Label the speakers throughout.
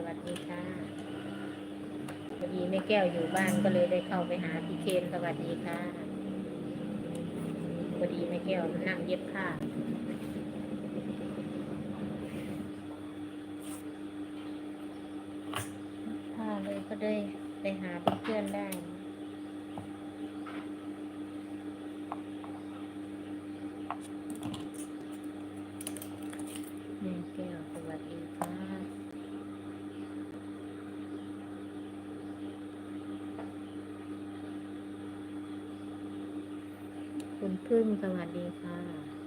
Speaker 1: สวัสดีค่ะพอดีแม่แก้วอยู่บ้านก็เลยได้เข้าไปหาพี่เคนสวัสดีค่ะพอดีแม่แก้วนั่งเย็บผ้าผ้าเลยก็ได้ไปหาเพื่อนได้ แม่แก้วสวัสดีค่ะ คุณพึ่งสวัสดีค่ะ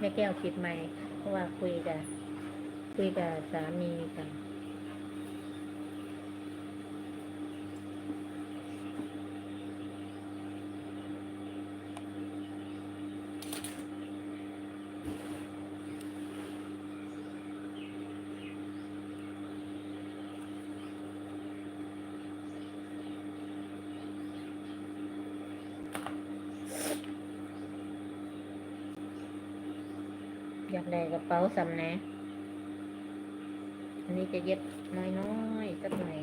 Speaker 1: แม่แก้วปิดไมค์เพราะว่าคุยกับคุยกับสามีกัน อยากได้กระเป๋าสำนะอันนี้จะเย็บน้อยๆสักหน่อย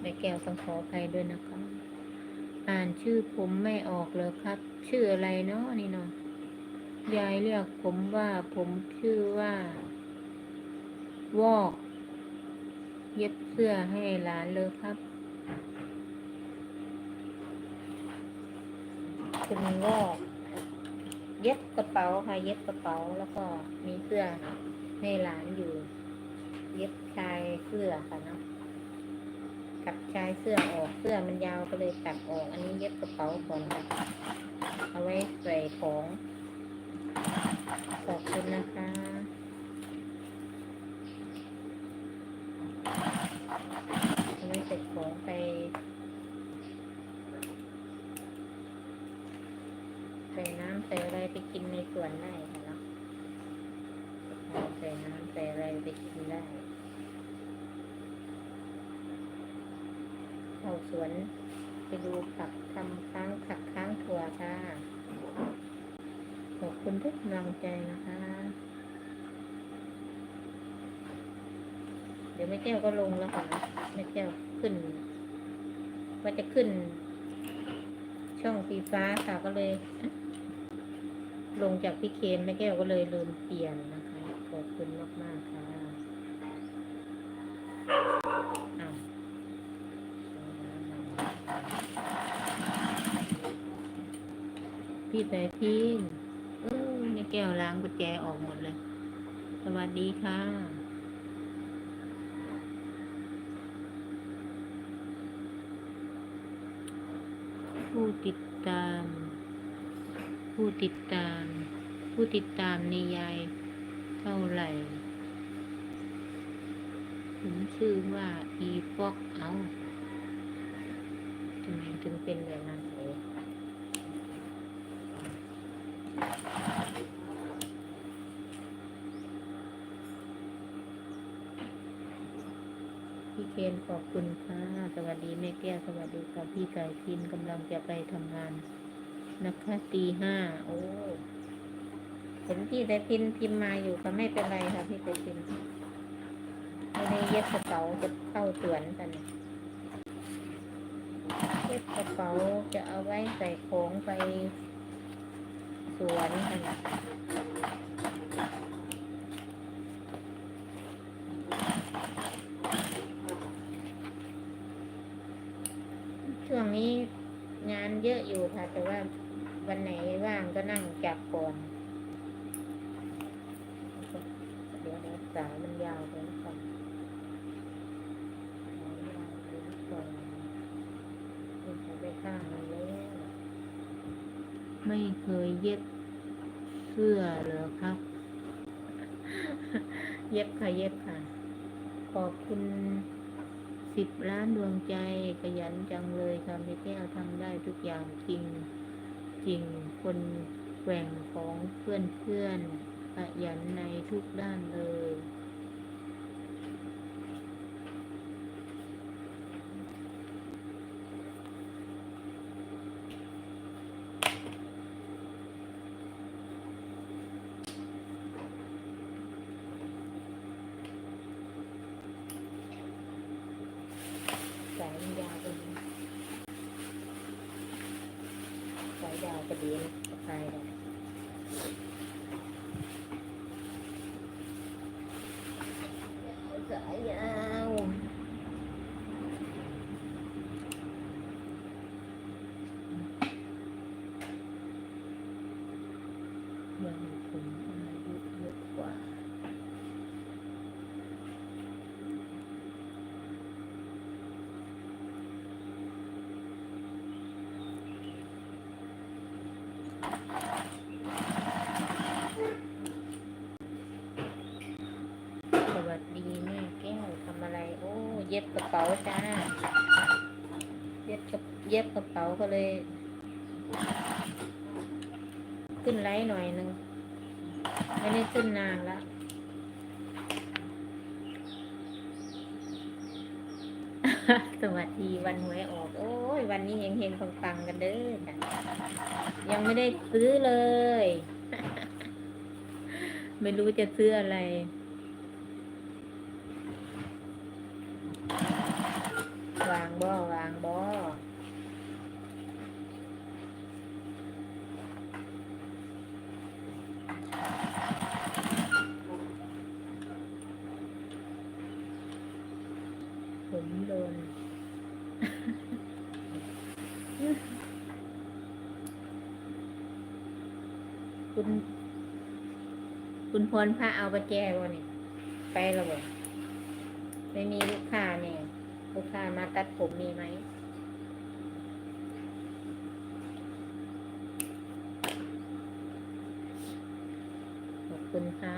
Speaker 1: แม่แก้วต้องขออภัยด้วยนะคะ อ่านชื่อผมไม่ออกเลยครับ ชื่ออะไรเนาะนี่เนาะยายเรียกผมว่าผมชื่อว่า วอก เย็บเสื้อให้หลานเลยครับ คุณวอก เย็บกระเป๋าค่ะ เย็บกระเป๋าแล้วก็มีเสื้อให้หลานอยู่ เย็บชายเสื้อค่ะเนาะตัดชายเสื้อออกเสื้อมันยาวก็เลยตัดออก อันนี้เย็บกระเป๋าก่อนค่ะ เอาไว้ใส่ของขอบคุณนะคะเอาไว้ใส่ของไปใส่น้ำใส่อะไรไปกินในสวนได้ค่ะเนาะใส่น้ำใส่อะไรไปกินได้เข้าสวน ไปดูผักทำค้างผักค้างถั่วค่ะ ขอบคุณทุกกำลังใจนะคะ เดี๋ยวแม่แก้วก็ลงแล้วค่ะแม่แก้วขึ้น ว่าจะขึ้น ช่องสีฟ้าค่ะก็เลย ลงจากพี่เคนแม่แก้วก็เลยลืมเปลี่ยนนะคะ ขอบคุณมาก ๆ ค่ะอ้าว พี่แต่พี่เออแม่แก้วล้างกุญแจออกหมดเลย สวัสดีค่ะผู้ติดตาม ผู้ติดตาม ผู้ติดตามในยายเท่าไหร่ ผมชื่อว่าอีฟอกเอาทำไมถึงเป็นแบบนั้นเองพี่เคนขอบคุณค่ะสวัสดีแม่แก้วสวัสดีค่ะพี่ไก่พินกำลังจะไปทำงานนะคะตีห้าโอ้เห็นพี่แต่พินพิมพ์มาอยู่ค่ะไม่เป็นไรค่ะพี่แต่พินไม่ได้เย็บกระเป๋าจะเข้าสวนกันเย็บกระเป๋าจะเอาไว้ใส่ของไปสวนกัน ช่วงนี้งานเยอะอยู่ค่ะ แต่ว่าวันไหนว่างก็นั่งจับก่อนเดี๋ยวสายมันยาวไปหรือเปล่าสายยาวไปหรือเปล่ามันไปข้างมันแล้วไม่เคยเย็บเสื้อเหรอครับ เย็บค่ะเย็บค่ะ ขอบคุณ สิบล้านดวงใจขยันจังเลยค่ะไม่แก้วทำได้ทุกอย่างจริง จริงคนแกว่งของเพื่อนเพื่อนขยันในทุกด้านเลย สายมันยาวเป็นสายาวก็ดีนะสะได้สายยาวยังผมอายุเยอะกว่า สวัสดีแม่แก้วทำอะไร โอ้ เย็บกระเป๋าจ้า เย็บกระเย็บกระเป๋าก็เลย ขึ้นไลฟ์หน่อยนึงไม่ได้ขึ้นนานละสวัสดีวันหวยออก โอ้ย วันนี้เฮงเฮงๆปังๆกันเด้อยังไม่ได้ซื้อเลย ไม่รู้จะซื้ออะไร วางบ่วางบ่ ผมโดนคุณ คุณพรพระเอาประแจวะนี่ไปแล้วบ่ไม่มีลูกค้าเนี่ยลูกค้ามาตัดผมมีไหมขอบคุณค่ะ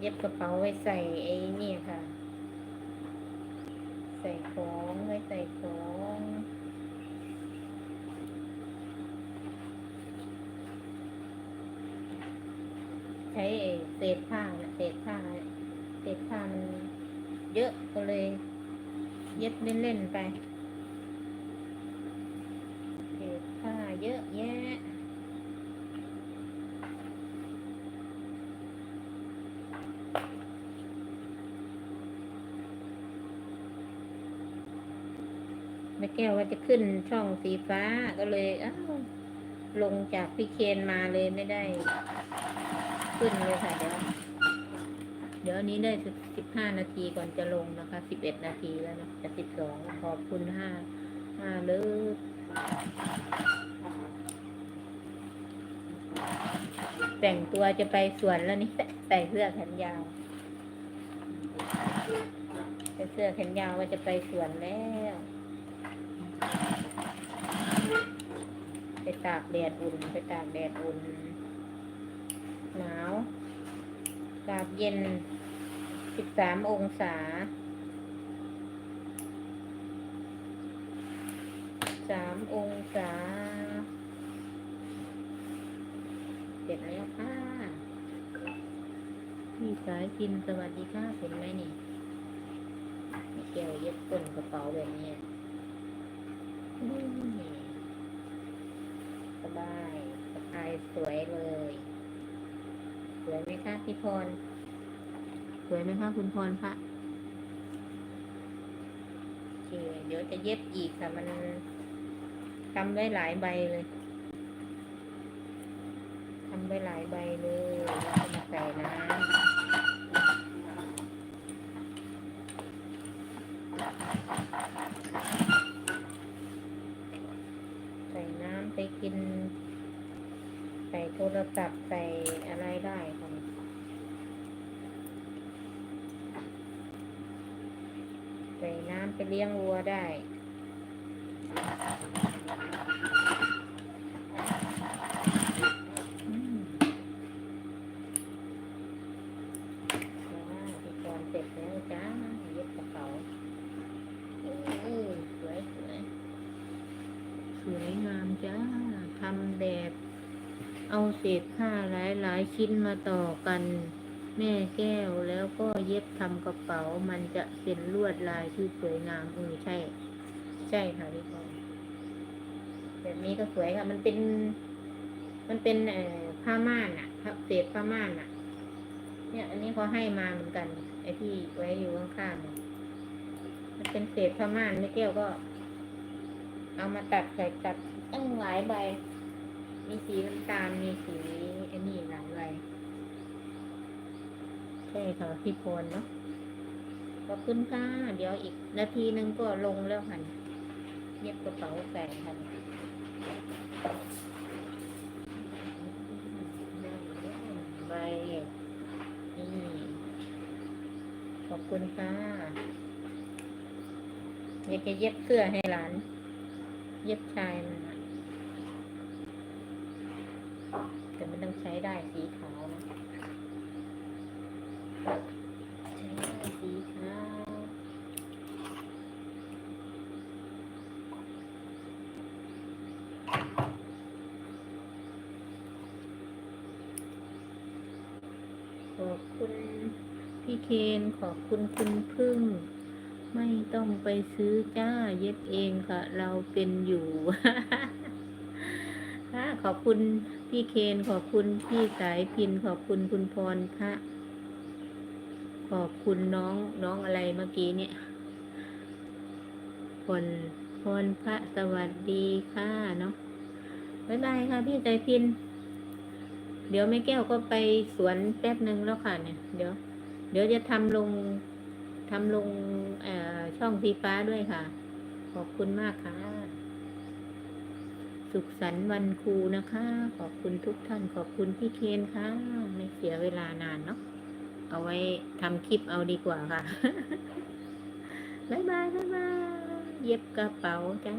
Speaker 1: เย็บกระเป๋าไว้ใส่ไอ้นี่ค่ะ ใส่ของไว้ใส่ของใช้เศษผ้าเศษผ้าเศษผ้ามันเยอะก็เลย เย็บเล่นๆไปเศษผ้าเยอะแยะ แม่แก้วว่าจะขึ้นช่องสีฟ้าก็เลยอ้าวลงจากพี่เคนมาเลยไม่ได้ ขึ้นเลยค่ะเดี๋ยวเดี๋ยวนนี้ได้สิบห้านาทีก่อนจะลงนะคะสิบเอ็ดนาทีแล้วนะจะสิบสองขอบคุณห้าห้าเลิกแต่งตัวจะไปสวนแล้วนี่ใส่เสื้อแขนยาวใส่เสื้อแขนยาวว่าจะไปสวนแล้ว ไปตากแดดอุ่น ไปตากแดดอุ่น หนาวอากาศเย็นสิบสามองศาสามองศา เสร็จแล้วค่ะพี่สายกินสวัสดีค่ะเห็นไหมนี่มีแก้วเย็บก้นกระเป๋าแบบนี้ สบายสบายสวยเลย สวยไหมคะพี่พร สวยไหมคะคุณพรพระเดี๋ยวจะเย็บอีกค่ะ มันทำได้หลายใบเลยทำได้หลายใบเลยแล้วก็มาใส่น้ำใส่น้ำไปกิน ใส่โทรศัพท์ใส่อะไรได้ค่ะใส่น้ำไปเลี้ยงวัวได้ว้าพี่กรณ์เสร็จแล้วจ้าเย็บกระเป๋าสวยสวยสวยงามจ้าทำแบบ เอาเศษผ้าหลายๆ ชิ้นมาต่อกัน แม่แก้วแล้วก็เย็บทำกระเป๋ามันจะเป็นลวดลายที่สวยงามเออใช่ ใช่ค่ะพี่พรแบบนี้ก็สวยค่ะ มันเป็น มันเป็นเอ่อผ้าม่านอะเศษผ้าม่านอะเนี่ย อันนี้เขาให้มาเหมือนกัน ไอ้ที่ไว้อยู่ข้างๆมันเป็นเศษผ้าม่านแม่แก้วก็ เอามาตัดใส่ตัดตั้งหลายใบ มีสีน้ำตาล มีสีอ้นี่หลายใบใช่ค่ะพี่พรเนาะ ขอบคุณค่ะ เดี๋ยวอีกนาทีนึงก็ลงแล้วค่ะเย็บกระเป๋าใส่ค่ะใบนี่ขอบคุณค่ะ อยากจะเย็บเสื้อให้หลาน เย็บชายมันนะแต่มันต้อง ใช้ได้สีขาวนะใช้ได้สีขาวขอบคุณพี่เคนขอบคุณคุณพึ่ง ไม่ต้องไปซื้อจ้าเย็บเองค่ะ เราเป็นอยู่ค่ะขอบคุณ พี่เคนขอบคุณพี่สายพินขอบคุณคุณพรพระ ขอบคุณน้องน้องอะไรเมื่อกี้เนี่ยพรพรพระสวัสดีค่ะเนาะบ๊ายบายค่ะพี่สายพิน เดี๋ยวแม่แก้วก็ไปสวนแป๊บหนึ่งแล้วค่ะเนี่ย เดี๋ยว เดี๋ยวจะทำลงทำลงอ่อช่องสีฟ้าด้วยค่ะ ขอบคุณมากค่ะ สุขสันต์วันครูนะคะ ขอบคุณทุกท่าน ขอบคุณพี่เคนค่ะ ไม่เสียเวลานานเนาะ เอาไว้ทำคลิปเอาดีกว่าค่ะ บ๊ายบายบ๊ายบาย เย็บกระเป๋าจ้า